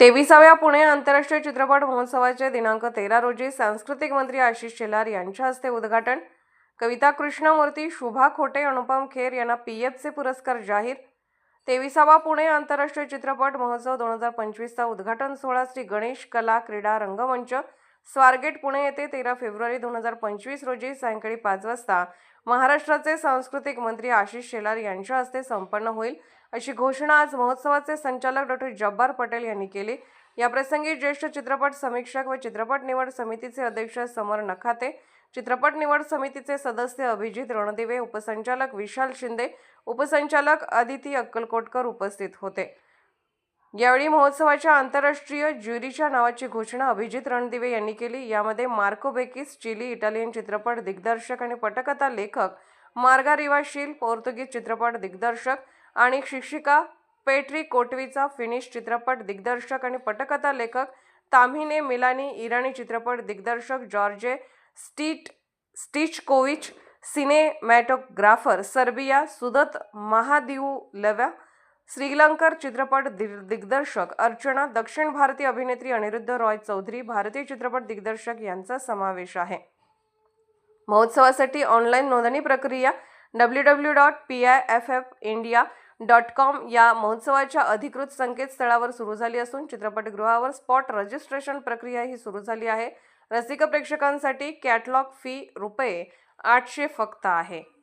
तेविसाव्या पुणे आंतरराष्ट्रीय चित्रपट महोत्सवाचे दिनांक तेरा रोजी सांस्कृतिक मंत्री आशिष शेलार यांच्या हस्ते उद्घाटन. कविता कृष्णमूर्ती शुभा खोटे अनुपम खेर यांना पी एफचे पुरस्कार जाहीर. तेविसावा पुणे आंतरराष्ट्रीय चित्रपट महोत्सव दोन हजार पंचवीसचा उद्घाटन सोहळा श्री गणेश कला क्रीडा रंगमंच. स्वारगेट पुणे येथे तेरा फेब्रुवारी दोन हजार पंचवीस रोजी सायंकाळी पाच वाजता महाराष्ट्राचे सांस्कृतिक मंत्री आशिष शेलार यांच्या हस्ते संपन्न होईल अशी घोषणा आज महोत्सवाचे संचालक डॉक्टर जब्बार पटेल यांनी केली. याप्रसंगी ज्येष्ठ चित्रपट समीक्षक व चित्रपट निवड समितीचे अध्यक्ष समर नखाते चित्रपट निवड समितीचे सदस्य अभिजित रणदिवे उपसंचालक विशाल शिंदे उपसंचालक आदिती अक्कलकोटकर उपस्थित होते. यावेळी महोत्सवाच्या आंतरराष्ट्रीय ज्युरीच्या नावाची घोषणा अभिजित रणदिवे यांनी केली. यामध्ये मार्को बेकिस चिली इटालियन चित्रपट दिग्दर्शक आणि पटकथा लेखक मार्गा रिवाशील पोर्तुगीज चित्रपट दिग्दर्शक आणि शिक्षिका पेट्री कोटवीचा फिनिश चित्रपट दिग्दर्शक आणि पटकथा लेखक ताम्हिने मिलानी इराणी चित्रपट दिग्दर्शक Jorge street Stichkovich cinematographer Serbia Sudath Mahadivulwewa श्रीलंकर चित्रपट दि- दिग्दर्शक अर्चना दक्षिण भारतीय अभिनेत्री अनिरुद्ध रॉय चौधरी भारतीय चित्रपट दिग्दर्शक यांचा समावेश आहे. महोत्सवासाठी ऑनलाईन नोंदणी प्रक्रिया W W dot P I F F India dot com या महोत्सवाच्या अधिकृत संकेतस्थळावर सुरू झाली असून चित्रपटगृहावर स्पॉट रजिस्ट्रेशन प्रक्रिया ही सुरू झाली आहे. रसिक प्रेक्षकांसाठी कॅटलॉग फी रुपये आठशे फक्त आहे.